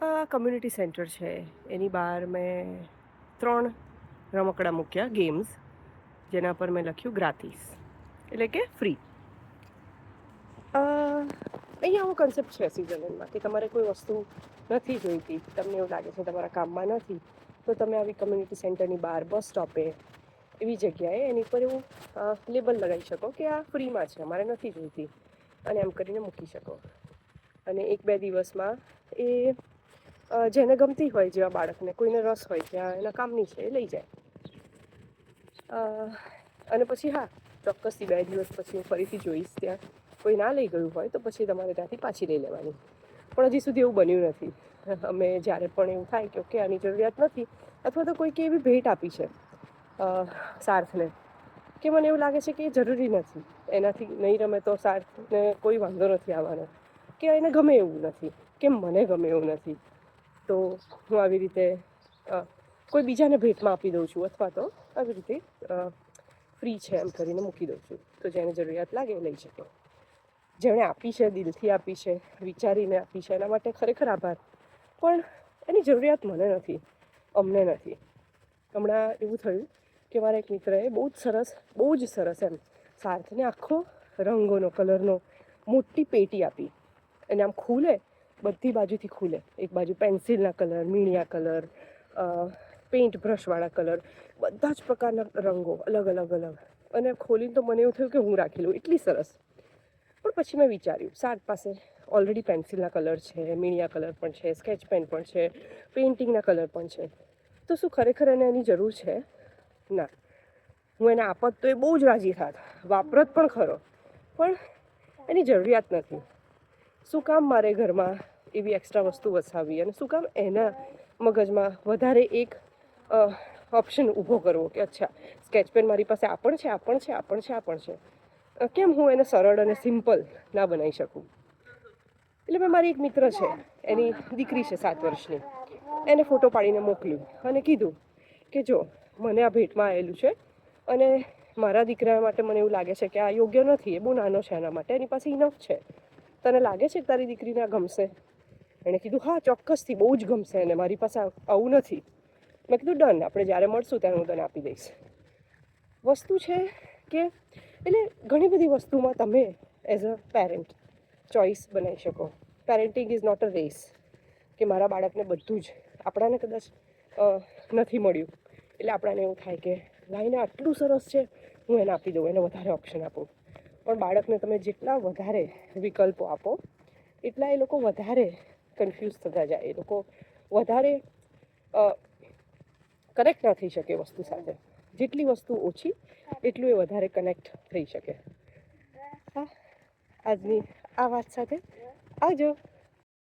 આ community centre છે. એની બહાર મેં ત્રણ રમકડા મૂક્યા ગેમ્સ જેના પર મેં લખ્યું ગ્રાતિસ એટલે કે ફ્રી અહીંયા આવો કન્સેપ્ટ છે સ્વિટ્ઝરલેન્ડમાં કે તમારે કોઈ વસ્તુ નથી જોઈતી. તમને એવું લાગે છે તમારા કામમાં નથી, તો તમે આવી કમ્યુનિટી સેન્ટરની બહાર બસ સ્ટોપે એવી જગ્યાએ એની પર એવું લેબલ લગાવી શકો કે આ ફ્રીમાં છે, અમારે નથી જોઈતી. અને એમ કરીને મૂકી શકો. અને એક બે દિવસમાં એ જેને ગમતી હોય જેવા બાળકને, કોઈને રસ હોય ત્યાં એના કામની છે, એ લઈ જાય. અને પછી હા, ચોક્કસથી બે દિવસ પછી હું ફરીથી જોઈશ ત્યાં. કોઈ ના લઈ ગયું હોય તો પછી તમારે ત્યાંથી પાછી લઈ લેવાની. પણ હજી સુધી એવું બન્યું નથી. અમે જ્યારે પણ એવું થાય કે ઓકે, આની જરૂરિયાત નથી, અથવા તો કોઈકે એવી ભેટ આપી છે સાર્થને, કે મને એવું લાગે છે કે એ જરૂરી નથી. એનાથી નહીં રમે તો સાર્થને કોઈ વાંધો નથી આવવાનો. કે એને ગમે એવું નથી, કે મને ગમે એવું નથી. તો હું આવી રીતે કોઈ બીજાને ભેટમાં આપી દઉં છું અથવા તો આવી રીતે ફ્રી છે એમ કરીને મૂકી દઉં છું. તો જેને જરૂરિયાત લાગે લઈ શકે. જેણે આપી છે, દિલથી આપી છે, વિચારીને આપી છે, એના માટે ખરેખર આભાર. પણ એની જરૂરિયાત મને નથી, અમને નથી. હમણાં એવું થયું કે મારા એક મિત્રએ બહુ જ સરસ, બહુ જ સરસ એમ, સાર્થને આખો રંગોનો, કલરનો મોટી પેટી આપી. એને આમ ખુલે બધી બાજુથી ખુલે. એક બાજુ પેન્સિલના કલર મીણિયા કલર પેઇન્ટ બ્રશવાળા કલર, બધા જ પ્રકારના રંગો અલગ અલગ અલગ. અને ખોલીને તો મને એવું થયું કે હું રાખી લઉં. એટલી સરસ. પણ પછી મેં વિચાર્યું સાત પાસે ઓલરેડી પેન્સિલના કલર છે મીણિયા કલર પણ છે, સ્કેચ પેન પણ છે, પેઇન્ટિંગના કલર પણ છે. તો શું ખરેખર એને એની જરૂર છે? ના. હું એને આપત તો એ બહુ જ રાજી થાત. વાપરત પણ ખરો. પણ એની જરૂરિયાત નથી. શું કામ મારે ઘરમાં એવી એક્સ્ટ્રા વસ્તુ વસાવી અને શું કામ એના મગજમાં વધારે એક ઓપ્શન ઊભો કરવો કે અચ્છા સ્કેચ પેન મારી પાસે આ પણ છે, આ પણ છે, આ પણ છે, આ પણ છે. કેમ હું એને સરળ અને સિમ્પલ ના બનાવી શકું? એટલે મેં મારી એક મિત્ર છે, એની દીકરી છે સાત વર્ષની. એને ફોટો પાડીને મોકલ્યું અને કીધું કે જો, મને આ ભેટમાં આવેલું છે અને મારા દીકરા માટે મને એવું લાગે છે કે આ યોગ્ય નથી, એ બહુ નાનો છે એના માટે, એની પાસે ઇનફ છે. તને લાગે છે કે તારી દીકરીને ગમશે? એણે કીધું, હા, ચોક્કસથી, બહુ જ ગમશે એને મારી પાસે આવું નથી. મેં કીધું, ડન, આપણે જ્યારે મળશું ત્યારે હું તને આપી દઈશ. વસ્તુ છે કે, એટલે ઘણી બધી વસ્તુમાં તમે એઝ અ પેરેન્ટ ચોઈસ બનાવી શકો. Parenting is not a race કે મારા બાળકને બધું જ આપણાને કદાચ નથી મળ્યું. એટલે આપણાને એવું થાય કે લાઈને આટલું સરસ છે, હું એને આપી દઉં, એને વધારે ઓપ્શન આપું. પણ બાળકને તમે જેટલા વધારે વિકલ્પો આપો, એટલા એ લોકો વધારે કન્ફ્યુઝ થતા જાય. એ લોકો વધારે કનેક્ટ ના થઈ શકે વસ્તુ સાથે. જેટલી વસ્તુ ઓછી, એટલું એ વધારે કનેક્ટ થઈ શકે. હા, આજની આ વાત સાથે આવજો.